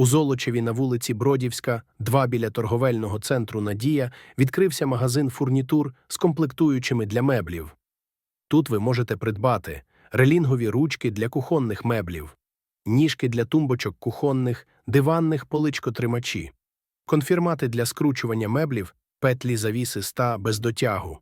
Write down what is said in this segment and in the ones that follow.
У Золочеві на вулиці Бродівська, 2 біля торговельного центру Надія, відкрився магазин фурнітур з комплектуючими для меблів. Тут ви можете придбати релінгові ручки для кухонних меблів, ніжки для тумбочок кухонних, диванних поличкотримачі, конфірмати для скручування меблів, петлі завіси ста без дотягу,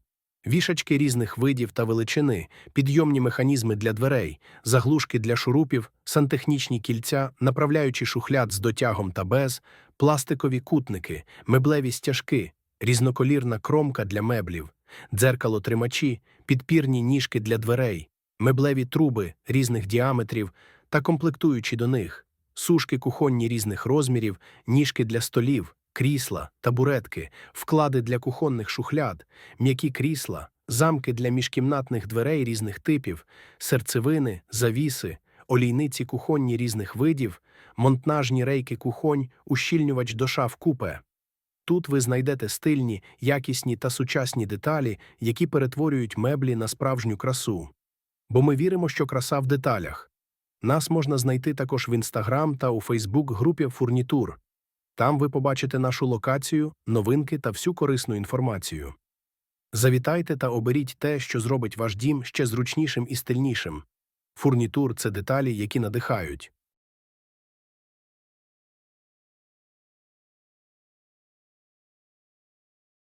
вішачки різних видів та величини, підйомні механізми для дверей, заглушки для шурупів, сантехнічні кільця, направляючі шухляд з дотягом та без, пластикові кутники, меблеві стяжки, різноколірна кромка для меблів, дзеркало-тримачі, підпірні ніжки для дверей, меблеві труби різних діаметрів та комплектуючі до них, сушки кухонні різних розмірів, ніжки для столів, крісла, табуретки, вклади для кухонних шухляд, м'які крісла, замки для міжкімнатних дверей різних типів, серцевини, завіси, олійниці кухонні різних видів, монтажні рейки кухонь, ущільнювач до шаф купе. Тут ви знайдете стильні, якісні та сучасні деталі, які перетворюють меблі на справжню красу. Бо ми віримо, що краса в деталях. Нас можна знайти також в Інстаграм та у Фейсбук групі Фурнітур. Там ви побачите нашу локацію, новинки та всю корисну інформацію. Завітайте та оберіть те, що зробить ваш дім ще зручнішим і стильнішим. Фурнітур це деталі, які надихають.